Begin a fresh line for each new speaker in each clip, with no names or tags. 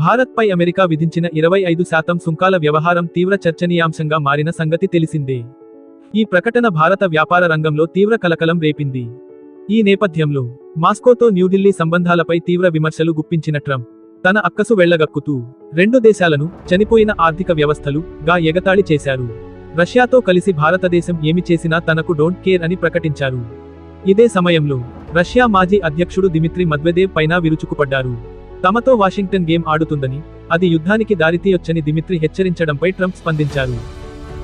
భారత్పై అమెరికా విధించిన ఇరవై ఐదు శాతం సుంకాల వ్యవహారం తీవ్ర చర్చనీయాంశంగా మారిన సంగతి తెలిసిందే. ఈ ప్రకటన భారత వ్యాపార రంగంలో తీవ్ర కలకలం రేపింది. ఈ నేపథ్యంలో మాస్కోతో న్యూఢిల్లీ సంబంధాలపై తీవ్ర విమర్శలు గుప్పించిన ట్రంప్ తన అక్కసు వెళ్ళగక్కుతూ రెండు దేశాలను చనిపోయిన ఆర్థిక వ్యవస్థలు గా ఎగతాళి చేశారు. రష్యాతో కలిసి భారతదేశం ఏమి చేసినా తనకు డోంట్ కేర్ అని ప్రకటించారు. ఇదే సమయంలో రష్యా మాజీ అధ్యక్షుడు దిమిత్రి మద్వెదేవ్ పైన విరుచుకుపడ్డారు. తమతో వాషింగ్టన్ గేమ్ ఆడుతుందని అది యుద్ధానికి దారితీయొచ్చని దిమిత్రి హెచ్చరించడంపై ట్రంప్ స్పందించారు.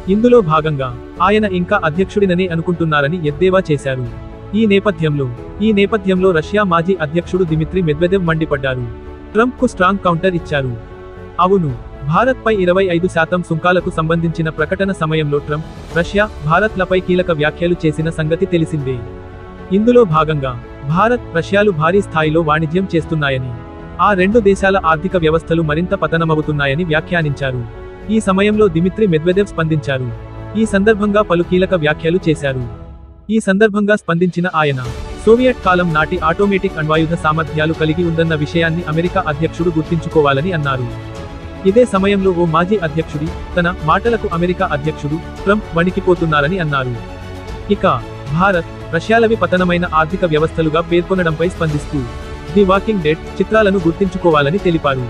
ఇందులో భాగంగా ఆయన ఇంకా అధ్యక్షుడిననే అనుకుంటున్నారని ఎద్దేవా చేశారు. ఈ నేపథ్యంలో ఈ నేపథ్యంలో రష్యా మాజీ అధ్యక్షుడు దిమిత్రి మెద్వెదెవ్ మండిపడ్డారు. ట్రంప్కు స్ట్రాంగ్ కౌంటర్ ఇచ్చారు. అవును భారత్పై ఇరవై ఐదు శాతం సుంకాలకు సంబంధించిన ప్రకటన సమయంలో ట్రంప్ రష్యా భారత్లపై కీలక వ్యాఖ్యలు చేసిన సంగతి తెలిసిందే. ఇందులో భాగంగా భారత్ రష్యాలు భారీ స్థాయిలో వాణిజ్యం చేస్తున్నాయని ఆ రెండు దేశాల ఆర్థిక వ్యవస్థలు మరింత పతనమవుతున్నాయని వ్యాఖ్యానించారు. ఈ సమయంలో దిమిత్రి మెద్వెదేవ్ స్పందించారు. ఈ సందర్భంగా పలు కీలక వ్యాఖ్యలు చేశారు. ఈ సందర్భంగా స్పందించిన ఆయన సోవియట్ కాలం నాటి ఆటోమేటిక్ అణ్వాయుధ సామర్థ్యాలు కలిగి ఉందన్న విషయాన్ని అమెరికా అధ్యక్షుడు గుర్తించుకోవాలని అన్నారు. ఇదే సమయంలో ఓ మాజీ అధ్యక్షుడి తన మాటలకు అమెరికా అధ్యక్షుడు ట్రంప్ వణికిపోతున్నారని అన్నారు. ఇక భారత్ రష్యాలవి పతనమైన ఆర్థిక వ్యవస్థలుగా పేర్కొనడంపై స్పందిస్తూ ది వాకింగ్ డెడ్ చిత్రాలను గుర్తించుకోవాలని తెలిపారు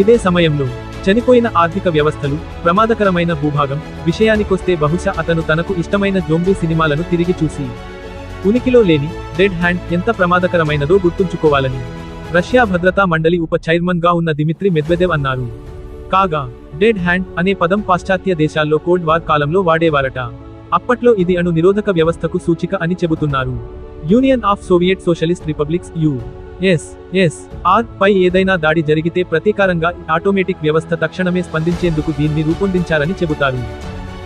ఇదే సమయంలో చనిపోయిన ఆర్థిక వ్యవస్థలు ప్రమాదకరమైన భూభాగం విషయానికొస్తే బహుశా అతను తనకు ఇష్టమైన జోంబీ సినిమాలను తిరిగి చూసి ఉనికిలో లేని డెడ్ హ్యాండ్ ఎంత ప్రమాదకరమైనదో గుర్తుంచుకోవాలని రష్యా భద్రతా మండలి ఉప చైర్మన్గా ఉన్న దిమిత్రి మెద్వెదేవ్ అన్నారు. కాగా డెడ్ హ్యాండ్ అనే పదం పాశ్చాత్య దేశాల్లో కోల్డ్ వార్ కాలంలో వాడేవారట. అప్పట్లో ఇది అణు నిరోధక వ్యవస్థకు సూచిక అని చెబుతున్నారు. Union of Soviet Socialist Republics U. S S R పై ఏదైనా దాడి జరిగితే ప్రతీకారంగా ఆటోమేటిక్ వ్యవస్థ తక్షణమే స్పందించేందుకు దీన్ని రూపొందించారని చెబుతారు.